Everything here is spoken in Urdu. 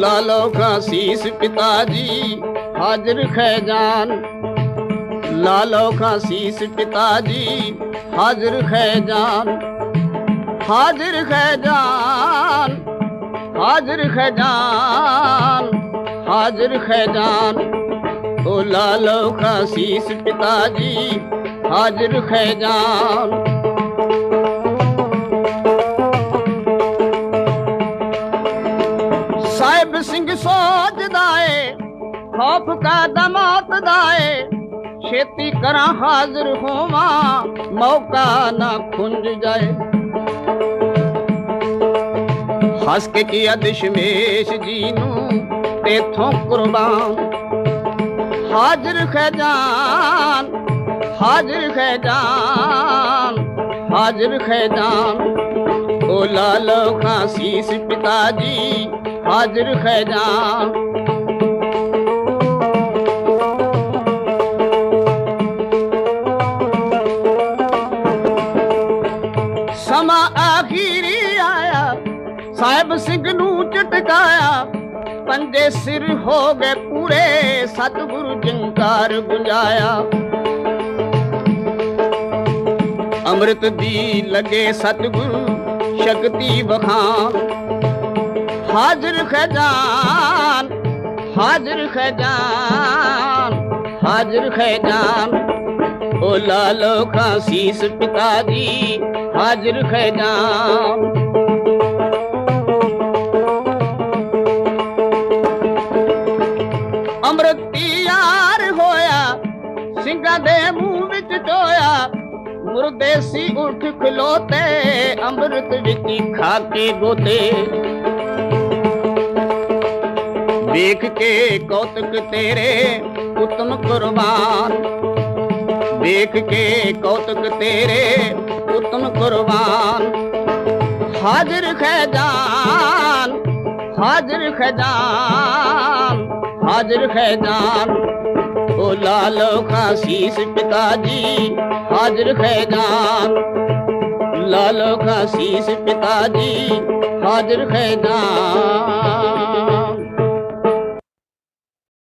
لالو کا شیش پتا جی حاضر لالو خاصیش پتا جی حاضر خیجان حاضر خیجان حاضر خیجان، حاضر خجان حاضر خیجانو خاشیش پتا جی حاضر خیجان۔ سائب سنگھ سوچ دے خوف کا دمات دائے۔ چھتی کرا حاضر ہوواں، موقع نہ کھنج جائے۔ ہس کے کیا دشمیش جی نو تیتھوں قربان۔ حاضر خیجان حاضر خیجان حاضر خیجان او لال خاصیس پتا جی حاضر خیجان ਆਖੀਰੀ ਆਇਆ ਸਾਹਿਬ ਸਿੰਘ ਨੂੰ ਝਟਕਾਇਆ ਪੰਜੇ ਸਿਰ ਹੋ ਗਏ ਪੂਰੇ ਸਤਿਗੁਰੂ ਜੰਕਾਰ ਗੁੰਜਾਇਆ ਅੰਮ੍ਰਿਤ ਦੀ ਲੱਗੇ ਸਤਿਗੁਰੂ ਸ਼ਕਤੀ ਬਖਾਨ ਹਾਜ਼ਰ ਖਜ਼ਾਨ ਹਾਜ਼ਰ ਖਜ਼ਾਨ ਹਾਜ਼ਰ ਖਜ਼ਾਨ او لالو فرانسیس پتا جی حاضر خیجاں دے منہ وچ ٹویا۔ مردے سی اٹھ کھلوتے، امرت وچی کھا کے گوتے۔ دیکھ کے کوتک تیرے اتم قربان۔ دیکھ کے کوتک تیرے اتن قربان حاضر خیدان حاضر خیدان حاضر خیدان او لالو خاسیس پتا جی حاضر خیدان لالو خاسیس پتا جی حاضر خیدان